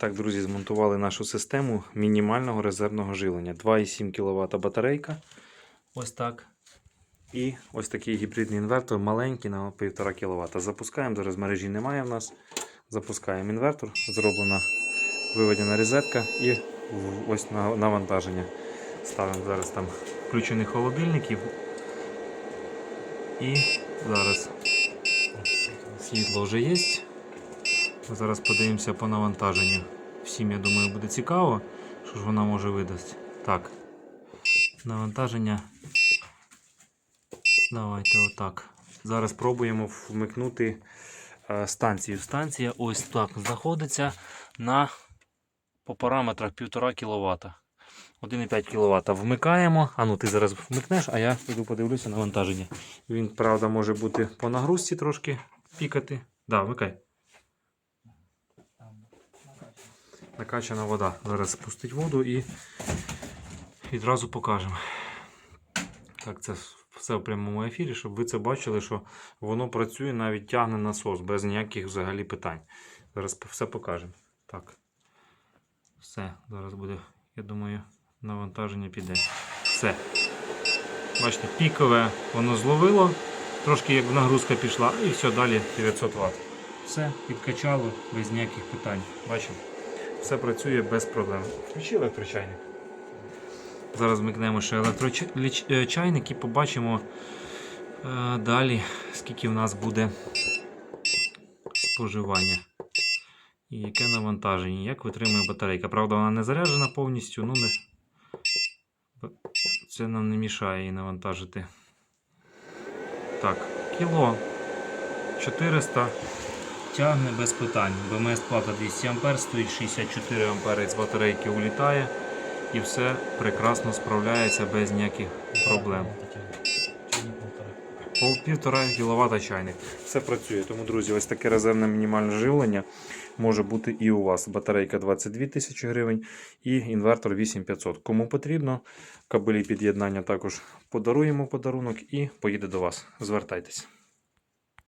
Так, друзі, змонтували нашу систему мінімального резервного жилення. 2,7 кВт батарейка. Ось так. І ось такий гібридний інвертор маленький на 1,5 кВт. Запускаємо, зараз мережі немає в нас. Запускаємо інвертор, зроблена виведена розетка і ось на- навантаження. Ставимо зараз там включений холодильник і, і зараз світло вже є. Зараз подивимося по навантаженню. Всім, я думаю, буде цікаво, що ж вона може видати. Так. Навантаження. Давайте отак. Зараз пробуємо вмикнути е, станцію. Станція ось так знаходиться на по параметрах 1,5 кВт. 1,5 кВт вмикаємо. А ну ти зараз вмикнеш, а я піду подивлюся навантаження. Він, правда, може бути по нагрузці трошки пікати. Да, вмикай. Накачана вода. Зараз спустить воду і відразу покажемо. Так, це все в прямому ефірі, щоб ви це бачили, що воно працює, навіть тягне насос, без ніяких взагалі питань. Зараз все покажемо. Так. Все, зараз буде, я думаю, навантаження піде. Все. Бачите, пікове воно зловило, трошки як нагрузка пішла, і все, далі 900 Вт. Все, підкачало без ніяких питань. Бачимо? Все працює без проблем. Включи електрочайник. Зараз вмикнемо ще електрочайник і побачимо е, далі, скільки в нас буде споживання. І яке навантаження, як витримує батарейка. Правда, вона не заряджена повністю, ну не... це нам не мішає її навантажити. Так, кіло 400 тягне без питань. БМС плата 200 А, стоїть 64 А з батарейки улітає і все прекрасно справляється без ніяких проблем. Півтора кВт чайник. Все працює. Тому, друзі, ось таке резервне мінімальне живлення може бути і у вас. Батарейка 22 тисячі гривень і інвертор 8500. Кому потрібно, кабелі під'єднання також подаруємо подарунок і поїде до вас. Звертайтеся.